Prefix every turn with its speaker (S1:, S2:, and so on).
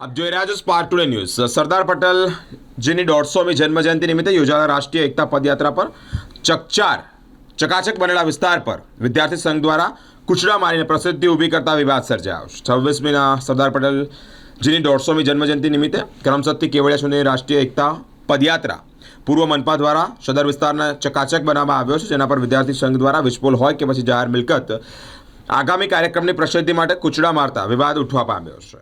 S1: આપ જોઈ રહ્યા છો spark today news Sardar Patel જેની દોઢસોમી જન્મજયંતિ નિમિત્તે યોજાયેલા રાષ્ટ્રીય એકતા પદયાત્રા પર ચકચાર, ચકાચક બનેલા વિસ્તાર પર વિદ્યાર્થી સંઘ દ્વારા કૂચડા મારીને પ્રસિદ્ધિ ઊભી કરતા વિવાદ સર્જાયો. છવ્વીસમીના સરદાર પટેલ જેની દોઢસોમી જન્મજયંતિ નિમિત્તે કરમસદથી કેવડિયા સુધીની રાષ્ટ્રીય એકતા પદયાત્રા પૂર્વ મનપા દ્વારા સદર વિસ્તારને ચકાચક બનાવવામાં આવ્યો છે, જેના પર વિદ્યાર્થી સંઘ દ્વારા વિસ્પોલ હોય કે પછી જાહેર મિલકત આગામી કાર્યક્રમની પ્રસિદ્ધિ માટે કૂચડા મારતા વિવાદ ઉઠવા પામ્યો છે.